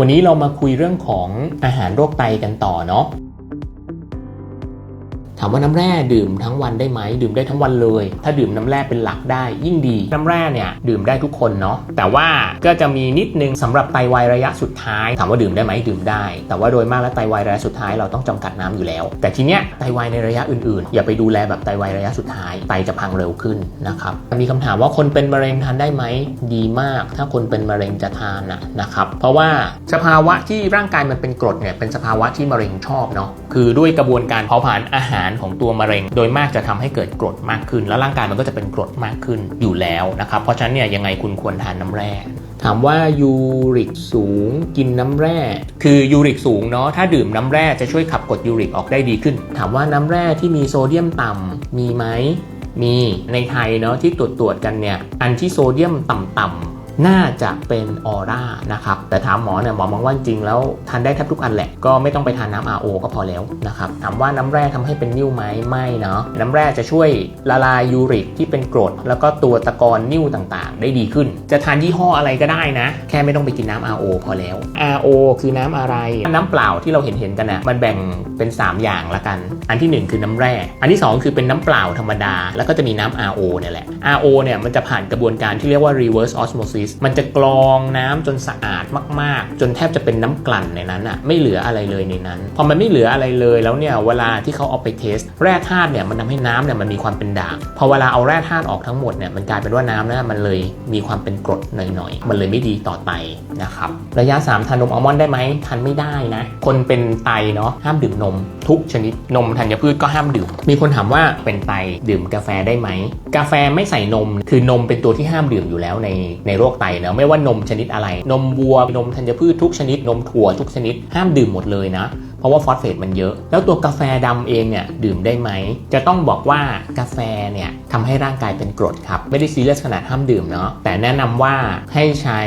วันนี้เรามาคุยเรื่องของอาหารโรคไตกันต่อเนาะ ถามว่าน้ำแร่ดื่มทั้งวันได้ไหมดื่มได้ทั้งวันเลย ถ้าดื่มน้ำแร่เป็นหลักได้ยิ่งดี น้ำแร่เนี่ยดื่มได้ทุกคนเนาะแต่ว่าก็จะมีนิดนึงสำหรับไตวายระยะสุดท้าย ถามว่าดื่มได้ไหมดื่มได้ แต่ว่าโดยมากแล้วไตวายระยะสุดท้ายเราต้องจำกัดน้ำอยู่แล้ว แต่ทีเนี้ยไตวายในระยะอื่นๆ อย่าไปดูแลแบบไตวายระยะสุดท้ายไตจะพังเร็วขึ้นนะครับมีคำถามว่าคนเป็นมะเร็งทานได้ไหมดีมาก ถ้าคนเป็นมะเร็งจะทานนะนะครับเพราะว่าสภาวะที่ร่างกายมันเป็นกรดเนี่ยเป็นสภาวะที่มะเร็งชอบเนาะคือด้วยกระบวนการเผาผลาญอาหารของตัวมะเร็ง โดยมากจะทำให้เกิดกรดมากขึ้น แล้วร่างกายมันก็จะเป็นกรดมากขึ้นอยู่แล้วนะครับ เพราะฉะนั้นเนี่ยยังไงคุณควรทานน้ำแร่ถามว่ายูริกสูงกินน้ำแร่ คือยูริกสูงเนาะถ้าดื่มน้ำแร่จะช่วยขับกรดยูริกออกได้ดีขึ้น ถามว่าน้ำแร่ที่มีโซเดียมต่ำมีไหมมีในไทยเนาะที่ตรวจตรวจๆกันเนี่ยอันที่โซเดียมต่ำๆ น่าจะเป็นออร่านะครับ แต่ถามหมอเนี่ยหมอมองว่าจริงแล้วทานได้แทบทุกอันแหละ ก็ไม่ต้องไปทานน้ำ RO ก็พอแล้วนะครับ ถามว่าน้ำแร่ทำให้เป็นนิ่วไหมไม่เนาะ น้ำแร่จะช่วยละลายยูริกที่เป็นกรด แล้วก็ตัวตะกอนนิ่วต่างๆ ได้ดีขึ้น จะทานยี่ห้ออะไรก็ได้นะ แค่ไม่ต้องไปกินน้ำ RO พอแล้ว RO คือน้ำอะไร น้ำเปล่าที่เราเห็นเห็นกันนะมันแบ่งเป็น 3 อย่างละกัน อันทีหนึ่1 คือน้ำแร่ อันที่ 2 คือเป็นน้ำเปล่าธรรมดา แล้วก็จะมีน้ำ RO เนี่ยแหละ RO เนี่ยมันจะผ่านกระบวนการที่เรียกว่า reverse osmosis มันจะกรองน้ำจนสะอาดมากๆ จนแทบจะเป็นน้ำกลั่นในนั้นอะไม่เหลืออะไรเลยในนั้น พอมันไม่เหลืออะไรเลยแล้วเนี่ยเวลาที่เขาเอาไปเทสแร่ธาตุเนี่ยมันทำให้น้ำเนี่ยมันมีความเป็นด่างพอเวลาเอาแร่ธาตุออกทั้งหมดเนี่ยมันกลายเป็นว่าน้ำนี่ยมันเลยมีความเป็นกรดหน่อยๆมันเลยไม่ดีต่อไตนะครับระยะ 3ทานนมอัลมอนด์ได้ไหมทานไม่ได้นะ คนเป็นไตเนาะห้ามดื่มนม ทุกชนิดนมธัญพืชก็ห้ามดื่ม มีคนถามว่าเป็นไตดื่มกาแฟได้ไหมกาแฟไม่ใส่นม คือนมเป็นตัวที่ห้ามดื่มอยู่แล้วในในโรคไตเนะไม่ว่านมชนิดอะไร นมวัวนมธัญพืชทุกชนิด นมถั่วทุกชนิด ห้ามดื่มหมดเลยนะ ราะว่าฟอสเฟตมันเยอะ แล้วตัวกาแฟดำเองเนี่ยดื่มได้ไหม จะต้องบอกว่ากาแฟเนี่ยทำให้ร่างกายเป็นกรดครับ ไม่ได้ซีเรียสขนาดห้ามดื่มเนาะแต่แนะนำว่าให้ใช้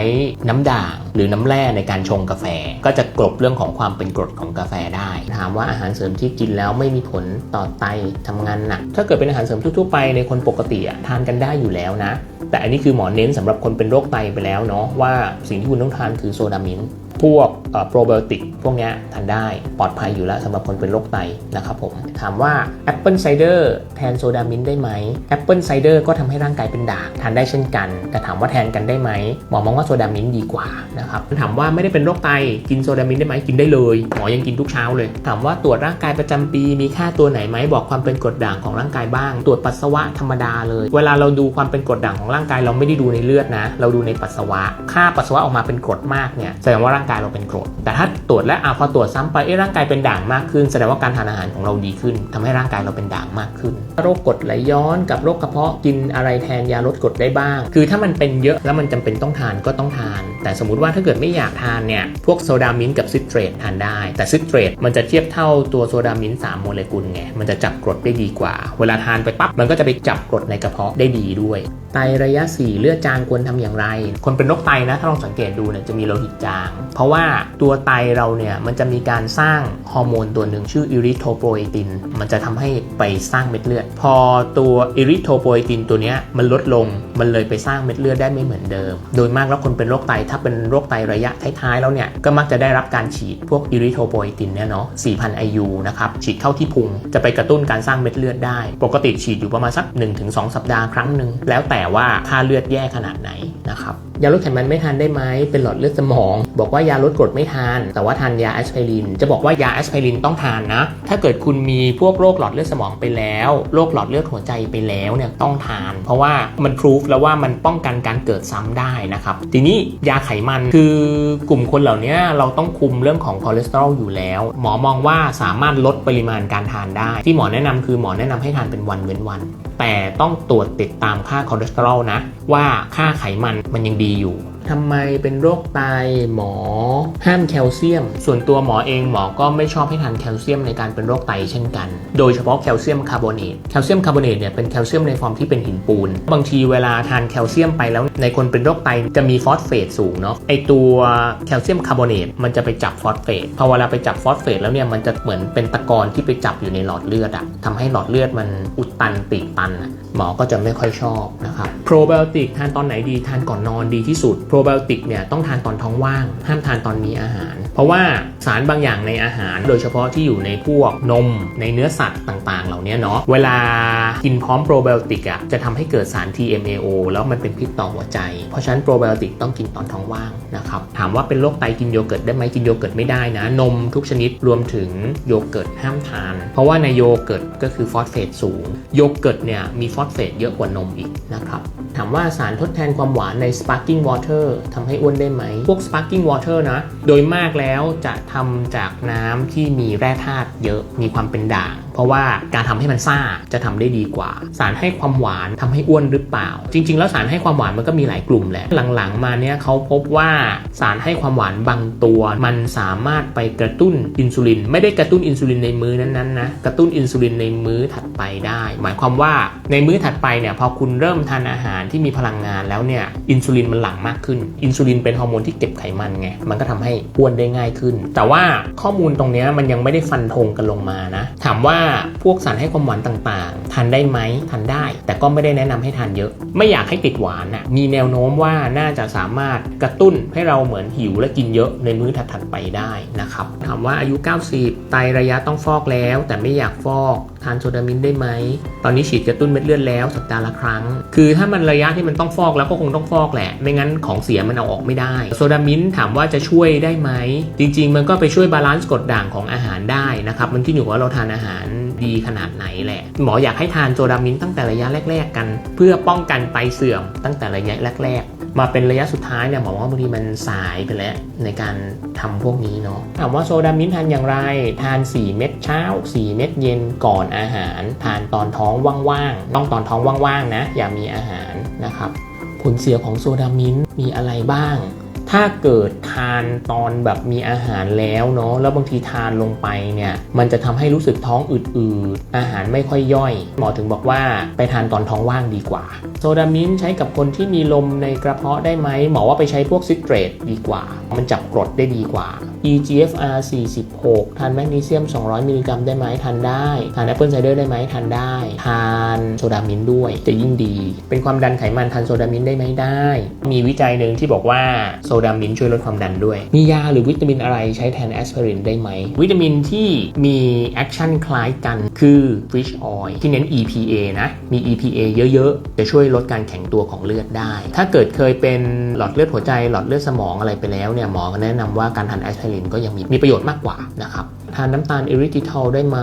น้ำด่างหรือน้ำแร่ในการชงกาแฟ ก็จะกลบเรื่องของความเป็นกรดของกาแฟได้ ถามว่าอาหารเสริมที่กินแล้วไม่มีผลต่อไตทำงานหนักถ้าเกิดเป็นอาหารเสริมทั่วๆไปในคนปกติอะทานกันได้อยู่แล้วนะ แต่อันนี้คือหมอเน้นสำหรับคนเป็นโรคไตไปแล้วเนาะว่าสิ่งที่คุณต้องทานคือโซดามิน พวกโปรไบโอติกพวกนี้ทานได้ปลอดภัยอยู่แล้วสำหรับคนเป็นโรคไตนะครับผม ถามว่าแอปเปิลไซเดอร์แทนโซดามินได้ไหมแอปเปิลไซเดอร์ก็ทำให้ร่างกายเป็นด่างทานได้เช่นกัน แต่ถามว่าแทนกันได้ไหมหมอมองว่าโซดามินดีกว่านะครับถามว่าไม่ได้เป็นโรคไตกินโซดามินได้ไหมกินได้เลย หมอยังกินทุกเช้าเลย ถามว่าตรวจร่างกายประจำปีมีค่าตัวไหนไหมบอกความเป็นกรดด่างของร่างกายบ้าง ตรวจปัสสาวะธรรมดาเลย เวลาเราดูความเป็นกรดด่างของร่างกายเราไม่ได้ดูในเลือดนะ เราดูในปัสสาวะ ค่าปัสสาวะออกมาเป็นกรดมากเนี่ยแสดงว่าร่างกายเราเป็นกรด แต่ถ้าตรวจและอะพอตรวจซ้ำไปเอ้ร่างกายเป็นด่างมากขึ้น แสดงว่าการทานอาหารของเราดีขึ้นทำให้ร่างกายเราเป็นด่างมากขึ้น โรคกรดไหลย้อนกับโรคกระเพาะกินอะไรแทนยาลดกรดได้บ้าง คือถ้ามันเป็นเยอะแล้วมันจำเป็นต้องทานก็ต้องทาน แต่สมมุติว่าถ้าเกิดไม่อยากทานเนี่ยพวกโซดามินกับซิตเรตทานได้ แต่ซิตเรตมันจะเทียบเท่าตัวโซดามิน3โมเลกุลไงมันจะจับกรดได้ดีกว่า เวลาทานไปปั๊บมันก็จะไปจับกรดในกระเพาะได้ดีด้วยไตระยะ 4 เลือดจางควรทำอย่างไร คนเป็นโรคไตนะถ้าลองสังเกตดูเนี่ยจะมีโลหิตจางเพราะว่าตัวไตเราเนี่ยมันจะมีการสร้างฮอร์โมนตัวหนึ่งชื่ออิริโทโปรเอติน มันจะทำให้ไปสร้างเม็ดเลือด พอตัวอิริโทโปรเอตินตัวเนี้ยมันลดลงมันเลยไปสร้างเม็ดเลือดได้ไม่เหมือนเดิม โดยมากแล้วคนเป็นโรคไตถ้าเป็นโรคไตระยะท้ายๆแล้วเนี่ยก็มักจะได้รับการฉีดพวกอิริโทโปรเอตินเนี่ยเนาะ 4,000 IU นะครับฉีดเข้าที่พุงจะไปกระตุ้นการสร้างเม็ดเลือดได้ ปกติฉีดอยู่ประมาณสัก 1-2 สัปดาห์ครั้งหนึ่งแล้วแต่ว่าค่าเลือดแย่ขนาดไหนนะครับยาลดไขมันไม่ทานได้ไหมเป็นหลอดเลือดสมอง บอกว่ายาลดกรดไม่ทาน แต่ว่าทานยาแอสไพริน จะบอกว่ายาแอสไพรินต้องทานนะ ถ้าเกิดคุณมีพวกโรคหลอดเลือดสมองไปแล้ว โรคหลอดเลือดหัวใจไปแล้วเนี่ยต้องทาน เพราะว่ามันพิสูจแล้วว่ามันป้องกันการเกิดซ้ำได้นะครับ ทีนี้ยาไขมันคือกลุ่มคนเหล่านี้เราต้องคุมเรื่องของคอเลสเตอรอลอยู่แล้ว หมอมองว่าสามารถลดปริมาณการทานได้ ที่หมอแนะนำคือหมอแนะนำให้ทานเป็นวันเว้นวัน แต่ต้องตรวจติดตามค่าคอเลสเตอรอลนะ ว่าค่าไขมันมันยังดีอยู่ทำไมเป็นโรคไตหมอ ห้ามแคลเซียม ส่วนตัวหมอเองหมอก็ไม่ชอบให้ทานแคลเซียมในการเป็นโรคไตเช่นกัน โดยเฉพาะแคลเซียมคาร์บอเนตแคลเซียมคาร์บอเนตเนี่ยเป็นแคลเซียมในฟอร์มที่เป็นหินปูน บางทีเวลาทานแคลเซียมไปแล้วในคนเป็นโรคไตจะมีฟอสเฟตสูงเนาะไอตัวแคลเซียมคาร์บอเนตมันจะไปจับฟอสเฟตพอเวลาไปจับฟอสเฟตแล้วเนี่ยมันจะเหมือนเป็นตะกอนที่ไปจับอยู่ในหลอดเลือดอะทำให้หลอดเลือดมันอุดตันตีบตันหมอก็จะไม่ค่อยชอบนะครับโปรไบโอติกทานตอนไหนดีทานก่อนนอนดีที่สุดโปรไบโอติกเนี่ยต้องทานตอนท้องว่าง ห้ามทานตอนมีอาหาร เพราะว่าสารบางอย่างในอาหาร โดยเฉพาะที่อยู่ในพวกนม ในเนื้อสัตว์ต่างๆ เหล่านี้เนาะเวลากินพร้อมโปรไบโอติกอะจะทำให้เกิดสาร TMAO แล้วมันเป็นพิษต่อหัวใจ เพราะฉะนั้นโปรไบโอติกต้องกินตอนท้องว่างนะครับถามว่าเป็นโรคไตกินโยเกิร์ตได้ไหมกินโยเกิร์ตไม่ได้นะ นมทุกชนิดรวมถึงโยเกิร์ตห้ามทาน เพราะว่าในโยเกิร์ตก็คือฟอสเฟตสูง โยเกิร์ตเนี่ยมีฟอสเฟตเยอะกว่านมอีกนะครับ ถามว่าสารทดแทนความหวานใน sparkling water ทำให้อ้วนได้ไหม พวก sparkling water นะ โดยมากแล้วจะทำจากน้ำที่มีแร่ธาตุเยอะมีความเป็นด่าง เพราะว่าการทำให้มันซ่าจะทำได้ดีกว่า สารให้ความหวานทำให้อ้วนหรือเปล่า จริง ๆ แล้วสารให้ความหวานมันก็มีหลายกลุ่มแหละ หลังๆ มาเนี่ยเขาพบว่าสารให้ความหวานบางตัว มันสามารถไปกระตุ้นอินซูลิน ไม่ได้กระตุ้นอินซูลินในมื้อนั้นๆนะ กระตุ้นอินซูลินในมื้อถัดไปได้ หมายความว่าในมื้อถัดไปเนี่ยพอคุณเริ่มทานอาหารที่มีพลังงานแล้วเนี่ยอินซูลินมันหลั่งมากขึ้น อินซูลินเป็นฮอร์โมนที่เก็บไขมันไงมันก็ทำให้อ้วนได้ง่ายขึ้น แต่ว่าข้อมูลตรงนี้มันยังไม่ได้ฟันธงกันลงมานะ ถามว่าพวกสารให้ความหวานต่างๆทานได้ไหมทานได้ แต่ก็ไม่ได้แนะนำให้ทานเยอะ ไม่อยากให้ติดหวานน่ะมีแนวโน้มว่าน่าจะสามารถกระตุ้นให้เราเหมือนหิวและกินเยอะในมื้อถัดๆไปได้นะครับถามว่าอายุ 90 ไตระยะต้องฟอกแล้ว แต่ไม่อยากฟอกทานโซดามินได้ไหม ตอนนี้ฉีดกระตุ้นเม็ดเลือดแล้วสัปดาห์ละครั้ง คือถ้ามันระยะที่มันต้องฟอกแล้วก็คงต้องฟอกแหละ ไม่งั้นของเสียมันเอาออกไม่ได้ โซดามินถามว่าจะช่วยได้ไหม จริง ๆ มันก็ไปช่วยบาลานซ์กรดด่างของอาหารได้นะครับ มันที่อยู่ว่าเราทานอาหารดีขนาดไหนแหละ หมออยากให้ทานโซดามินตั้งแต่ระยะแรก ๆ กัน เพื่อป้องกันไตเสื่อมตั้งแต่ระยะแรก ๆ มาเป็นระยะสุดท้ายเนี่ยหมอว่าบางทีมันสายไปแล้วในการทำพวกนี้เนาะถามว่าโซดามินทานอย่างไร ทาน 4 เม็ดเช้า 4 เม็ดเย็นก่อนอาหาร ทานตอนท้องว่างๆต้องตอนท้องว่างๆนะ อย่ามีอาหารนะครับ ผลเสียของโซดามินมีอะไรบ้าง ถ้าเกิดทานตอนแบบมีอาหารแล้วเนาะแล้วบางทีทานลงไปเนี่ยมันจะทำให้รู้สึกท้องอืดๆอาหารไม่ค่อยย่อย หมอถึงบอกว่าไปทานตอนท้องว่างดีกว่า โซดามินใช้กับคนที่มีลมในกระเพาะได้ไหมหมอว่าไปใช้พวกซิตเตรตดีกว่า มันจับกรดได้ดีกว่า EGFR 46 ทานแมกนีเซียม 200 มิลลิกรัมได้ไหมทานได้ ทานแอปเปิลไซเดอร์ได้ไหมทานได้ ทานโซดามินด้วยจะยิ่งดี เป็นความดันไขมันทานโซดามินได้ไหมได้ มีวิจัยหนึ่งที่บอกว่าโซดามินช่วยลดความดันด้วย มียาหรือวิตามินอะไรใช้แทนแอสไพรินได้ไหม วิตามินที่มีแอคชั่นคล้ายกันคือ fish oil ที่เน้น EPA นะ มี EPA เยอะๆ จะช่วยลดการแข็งตัวของเลือดได้ ถ้าเกิดเคยเป็นหลอดเลือดหัวใจหลอดเลือดสมองอะไรไปแล้วเนี่ยหมอก็แนะนำว่าการทานแอสไพรินก็ยังมีมีประโยชน์มากกว่านะครับทานน้ำตาลเอริทิทอลได้ไหม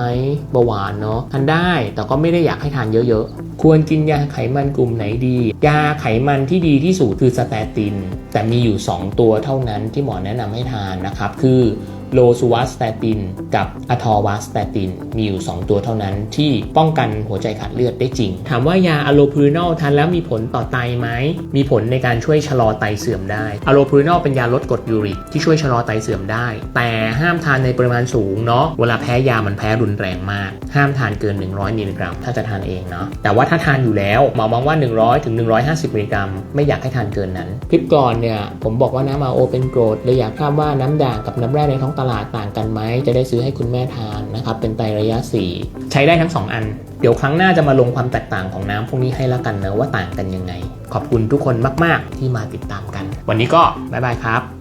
เบาหวานเนาะทานได้แต่ก็ไม่ได้อยากให้ทานเยอะๆ ควรกินยาไขมันกลุ่มไหนดี ยาไขมันที่ดีที่สุดคือสเตติน แต่มีอยู่ 2 ตัวเท่านั้นที่หมอแนะนำให้ทานนะครับคือ โลซูวัสสเตติน กับอะทอวัสสเตติน มีอยู่ 2 ตัวเท่านั้นที่ป้องกันหัวใจขาดเลือดได้จริง ถามว่ายาอะโลพูรินอลทานแล้วมีผลต่อไตไหม มีผลในการช่วยชะลอไตเสื่อมได้อะโลพูรินอลเป็นยาลดกรดยูริกที่ช่วยชะลอไตเสื่อมได้ แต่ห้ามทานในปริมาณสูงเนาะเวลาแพ้ยามันแพ้รุนแรงมาก ห้ามทานเกิน 100มิลลิกรัมถ้าจะทานเองเนาะแต่ว่าถ้าทานอยู่แล้วหมอมองว่า 100ถึง150มิลลิกรัมไม่อยากให้ทานเกินนั้นคลิปก่อนเนี่ยผมบอกว่าน้ำอาโอเป็นกรดเลยอยากทราบว่าน้ำด่างกับน้ำแร่ในท้องตลาดต่างกันไหมจะได้ซื้อให้คุณแม่ทานนะครับเป็นไตรระยะ 4 ใช้ได้ทั้ง 2 อัน เดี๋ยวครั้งหน้าจะมาลงความแตกต่างของน้ำพวกนี้ให้ละกันนะว่าต่างกันยังไง ขอบคุณทุกคนมาก ๆ ที่มาติดตามกัน วันนี้ก็บ๊ายบายครับ